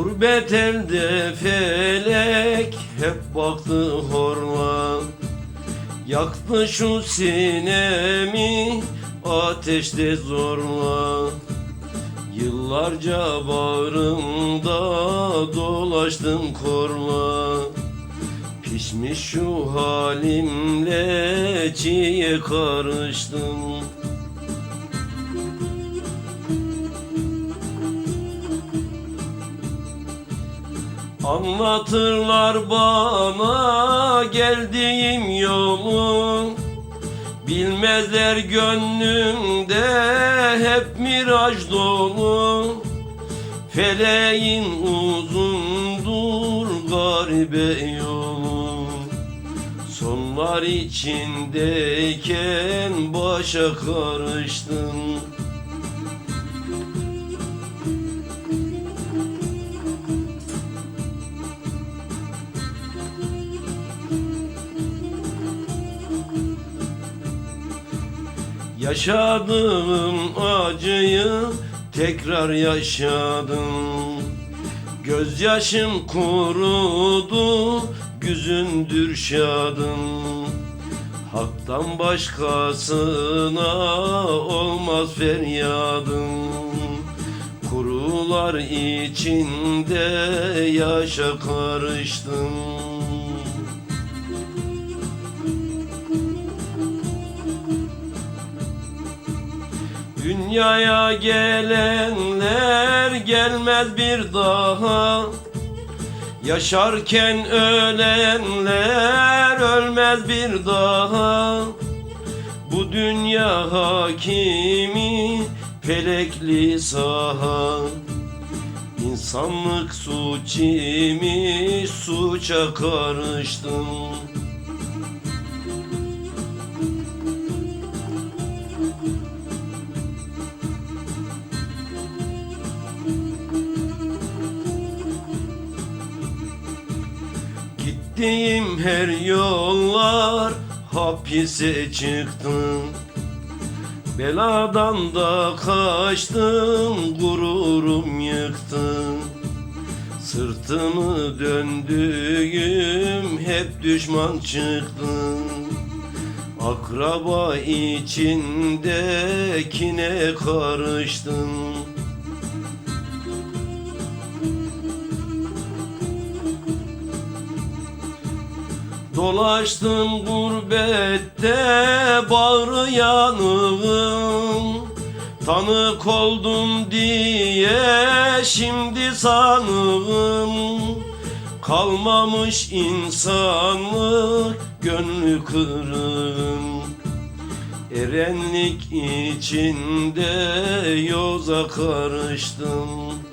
Gurbet elde felek hep baktı horla Yaktı şu sinemi ateşte zorla. Yıllarca bağrımda dolaştım korla. Pişmiş şu halimle çiğe karıştım Anlatırlar bana geldiğim yolu Bilmezler gönlümde hep miraj dolu. Feleğin uzundur garibe yolu. Sonlar içindeyken başa karıştım Yaşadığım acıyı tekrar yaşadım. Gözyaşım kurudu, güzündür şadım. Hak'tan başkasına olmaz feryadım. Kurular içinde yaşa karıştım Dünyaya gelenler gelmez bir daha. Yaşarken ölenler ölmez bir daha. Bu dünya hakimi felekli saha. İnsanlık suç imiş suça karıştım Gittiğim her yollar hapise çıktım. Beladan da kaçtım gururum yıktım. Sırtımı döndüğüm hep düşman çıktım. Akraba içindekine karıştım Dolaştım gurbette bağrı yanığım. Tanık oldum diye şimdi sanığım. Kalmamış insanlık gönlü kırığım. Erenlik içinde yoza karıştım